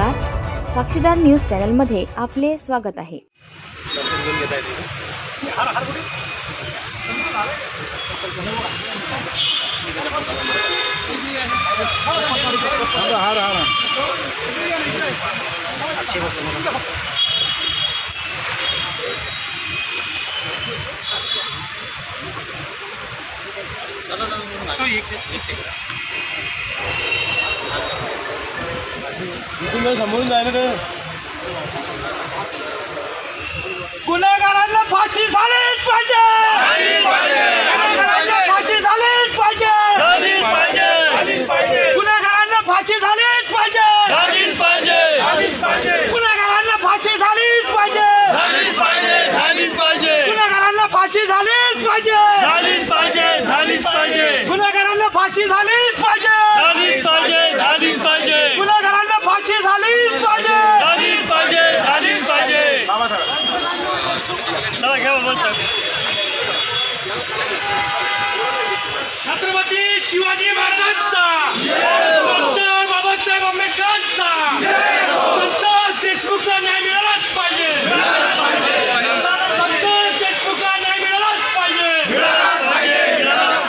नमस्कार. साक्षीदार न्यूज चॅनलमध्ये आपले स्वागत आहे. इथून समोरून जायला रे गुन्हेगारांना फाशी झालीच पाहिजे गुन्हेगारांना फाशी झालीच पाहिजे गुन्हेगारांना फाशी झालीच पाहिजे गुन्हेगारांना फाशी झालीच पाहिजे गुन्हेगारांना फाशी झालीच पाहिजे गुन्हेगारांना फाशी झालीच पाहिजे गुन्हेगारांना फाशी झालीच पाहिजे चला घ्या बाबा साहेब छत्रपती शिवाजी महाराजांचा डॉक्टर बाबासाहेब आंबेडकरांचा संतोष देशमुखला न्याय मिळालाच पाहिजे. संतोष देशमुखला न्याय मिळालाच पाहिजे.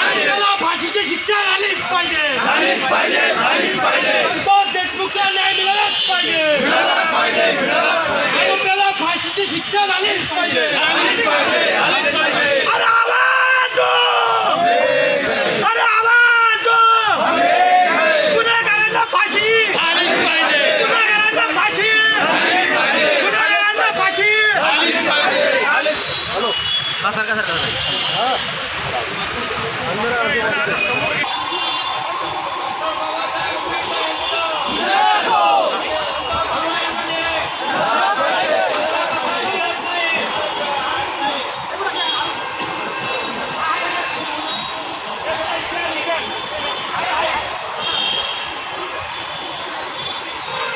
आणि त्याला फाशीची शिक्षा झालीच पाहिजे. संतोष देशमुखला न्याय मिळालाच पाहिजे. आणि त्याला फाशीची शिक्षा झालीच पाहिजे अरे आवाज दो! अरे आवाज दो! गुन्हेगारांना फाशी गुन्हेगारांना फाशी गुन्हेगारांना फाशी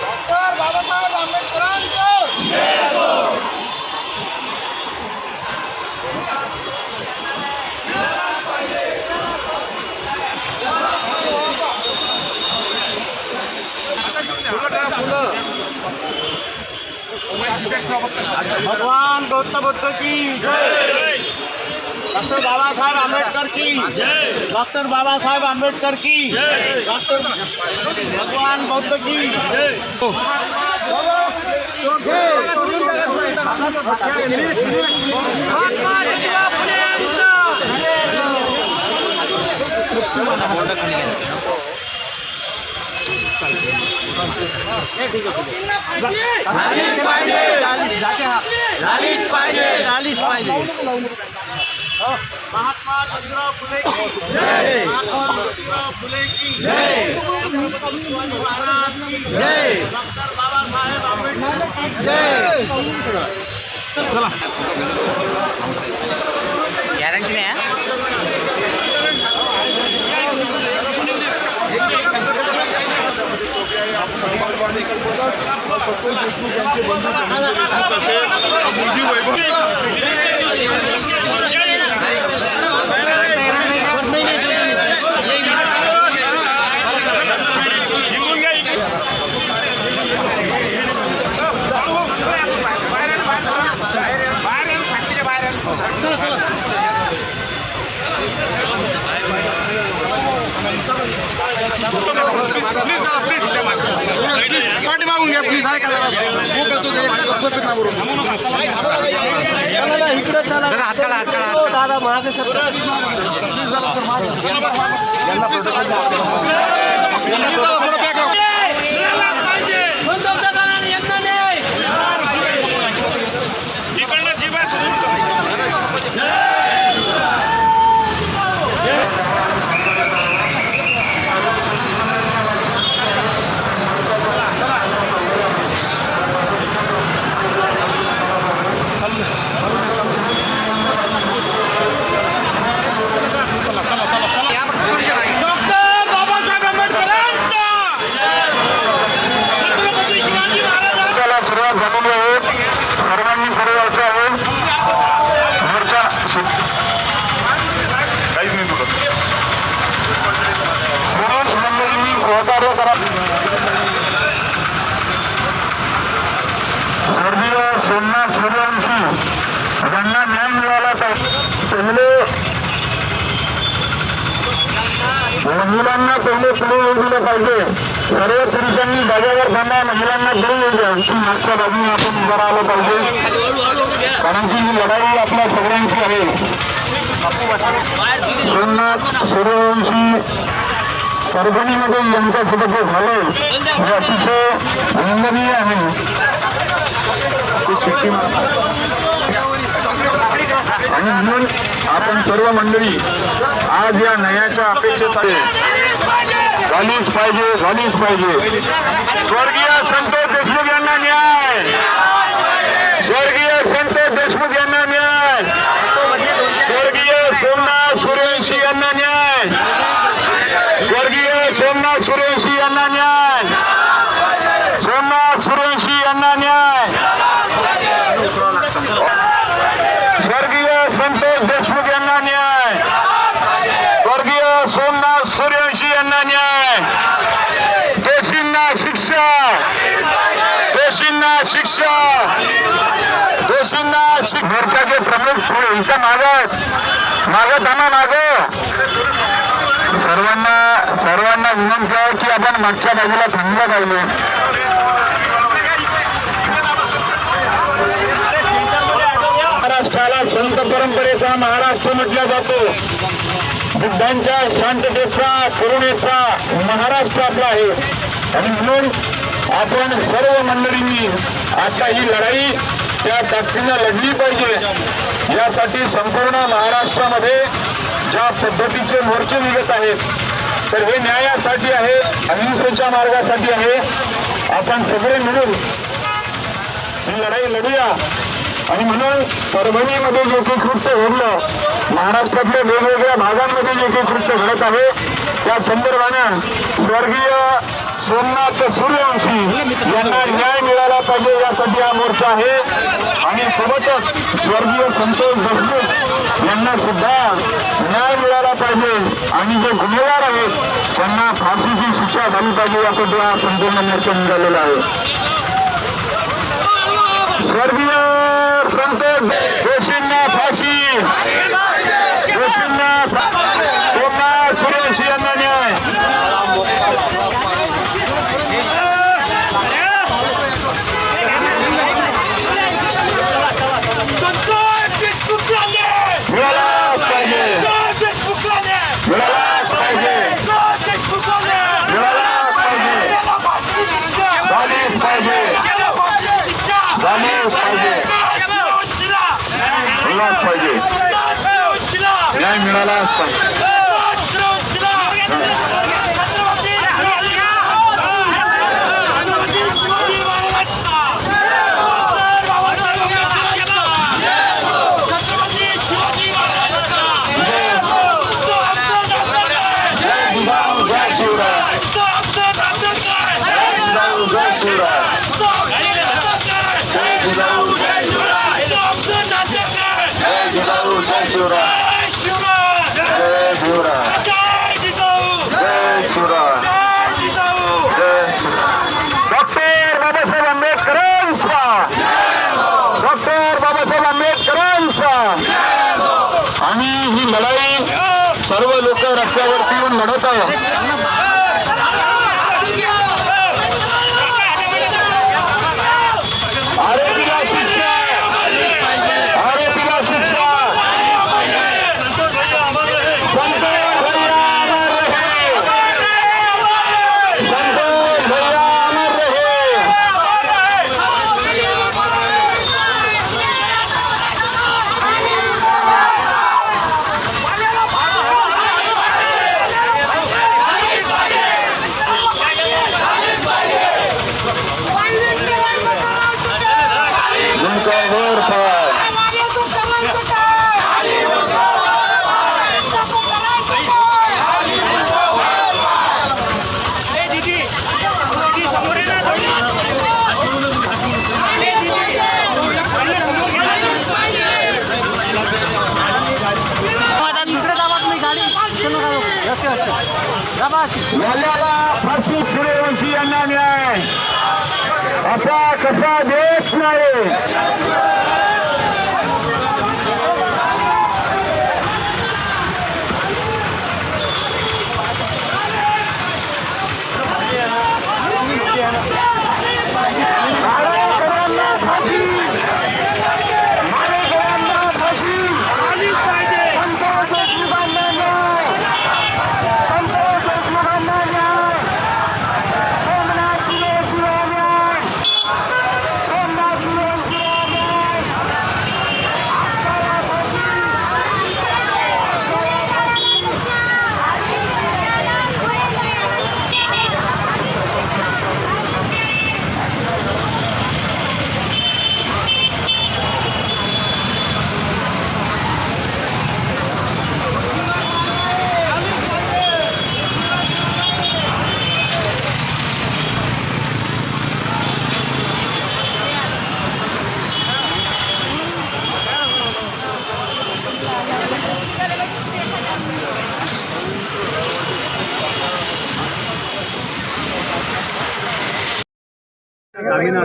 डॉक्टर बाबासाहेब आंबेडकरांचं भगवान गौतम बुद्ध की जय डॉक्टर बाबासाहेब आंबेडकर की डॉक्टर बाबासाहेब आंबेडकर की डॉक्टर भगवान बौद्ध की महात्मा ज्योतिबा फुले यांचं झालीच पाहिजे झालीच झालीच पाहिजे झालीच पाहिजे महात्मा ज्योतिराव फुले महात्मा ज्योतिराव फुले की महाराज की डॉक्टर बाबासाहेब आंबेडकर गॅरंटी नाही মুরগি पाठीमागून घ्या प्लीज ऐका जरा. हो करतो ते उपस्थित नाही बरोबर दादा माझे पुढे बॅक मिळाला पाहिजे बंदवताना यांना न्याय इकडनं जीव आहे समोर डॉक्टर बाबासाहेब आंबेडकरांचा छत्रपती शिवाजी महाराजांचा त्याला सुरुवात झालेली आहे सर्वांनी सर्वांचं आहे मोर्चा सुट काहीच नाही तुला पुरुष मंडळींनी सहकार्य करा. सोमनाथ सूर्यवंशी यांना न्याय मिळाला पाहिजे पहिले महिलांना पहिले पुढे येऊ दिलं पाहिजे. सर्व पुरुषांनी जागेवर थांबा महिलांना पुढे येऊ द्या. ही मागच्या बाजूने आपण उभं राहिलं पाहिजे. कारण की ही लढाई आपल्या सगळ्यांची आहे. सोमनाथ सूर्यवंशी परभणीमध्ये यांच्यासोबत जे झालं हे अतिशय निंदनीय आहे. ते आणि म्हणून आपण सर्व मंडळी आज या नयाच्या अपेक्षेसाठी आहे झालीच पाहिजे झालीच पाहिजे. स्वर्गीय संतोष देशमुख यांना न्याय स्वर्गीय संतोष देशमुख यांना न्याय स्वर्गीय सोमनाथ सूर्यवंशी यांना न्याय स्वर्गीय सोमनाथ सूर्यवंशी यांना न्याय सोमनाथ सूर्यवंशी यांना न्याय स्वर्गीय संतोष देशमुख यांना न्याय स्वर्गीय सोमनाथ सूर्यवंशी यांना न्याय दोषींना शिक्षा दोषींना शिक्षा दोषींना शिक मोर्चाचे प्रमुख इथं थांबा माग. सर्वांना सर्वांना विनंती आहे की आपण मागच्या बाजूला थांबलं पाहिजे. महाराष्ट्राला संत परंपरेचा महाराष्ट्र म्हटला जातो. बुद्धांच्या शांततेचा करुणेचा महाराष्ट्र आपला आहे. आणि म्हणून आपण सर्व मंडळींनी आता ही लढाई त्या ताकदीनं लढली पाहिजे. यासाठी संपूर्ण महाराष्ट्रामध्ये ज्या पद्धतीचे मोर्चे निघत आहेत तर हे न्यायासाठी आहे अहिंसेच्या मार्गासाठी आहे. आपण सगळे मिळून ही लढाई लढूया. आणि म्हणून परभणीमध्ये जे काही कृत्य घडलं महाराष्ट्रातल्या वेगवेगळ्या भागांमध्ये जे काही कृत्य घडत आहे त्या संदर्भानं स्वर्गीय सोमनाथ सूर्यवंशी यांना न्याय मिळाला पाहिजे यासाठी हा मोर्चा आहे. आणि सोबतच स्वर्गीय संतोष देशमुख यांना सुद्धा न्याय मिळाला पाहिजे. आणि जे गुन्हेगार आहेत त्यांना फाशीची शिक्षा झाली पाहिजे यासाठी हा संपूर्ण मोर्चा निघालेला आहे. स्वर्गीय संतोष दोषींना फाशी दोषींना फा- सोमनाथ सूर्यवंशी यांना न्याय संतोष देशमुखला न्याय! मिळालाच पाहिजे संतोष देशमुखला न्याय! मिळालाच पाहिजे संतोष देशमुखला न्याय! मिळालाच पाहिजे त्याला फाशीची शिक्षा! झालीच पाहिजे त्याला फाशीची शिक्षा! झालीच पाहिजे संतोषला! मिळालाच पाहिजे संतोषला! न्याय मिळालाच ನಡೀತಾವ याला फाशी सूर्यवंशी यांना न्याय. असा कसा देत नाही मारेकरांना फाशी मारेकरांना फाशी आलीच पाहिजे संतोष देशमुखांना न्याय संतोष देशमुखांना न्याय सोमनाथ सुरेशला न्याय सोमनाथ सुरेशला न्याय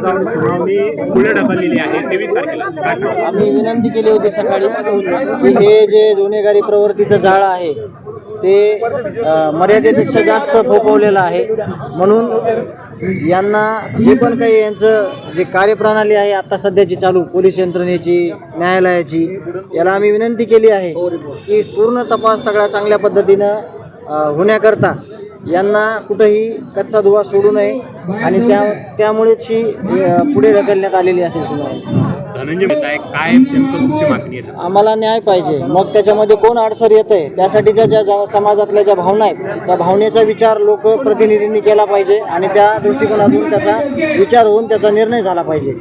जामीन सुनावणी पुढे ढकललेली आहे तेवीस तारखेला. काय सांगा आम्ही विनंती केली होती सकाळी की हे जे गुन्हेगारी प्रवृत्तीचं जाळं आहे ते मर्यादेपेक्षा जास्त फोपवलेलं आहे. म्हणून यांना जे पण काही यांचं जे कार्यप्रणाली आहे आता सध्याची चालू पोलीस यंत्रणेची न्यायालयाची याला आम्ही विनंती केली आहे की पूर्ण तपास सगळ्या चांगल्या पद्धतीनं होण्याकरता यांना कुठंही कच्चा धुवा सोडू नये आणि त्या त्यामुळेच ही पुढे ढकलण्यात आलेली असेल सुनावणी. धनंजय मेहता काय नेमकं तुमची मागणी आहे? आम्हाला न्याय पाहिजे. मग त्याच्यामध्ये कोण अडसर येत आहे त्यासाठीच्या ज्या ज्या समाजातल्या ज्या भावना आहेत त्या भावनेचा विचार लोकप्रतिनिधींनी केला पाहिजे आणि त्या दृष्टिकोनातून त्याचा विचार होऊन त्याचा निर्णय झाला पाहिजे.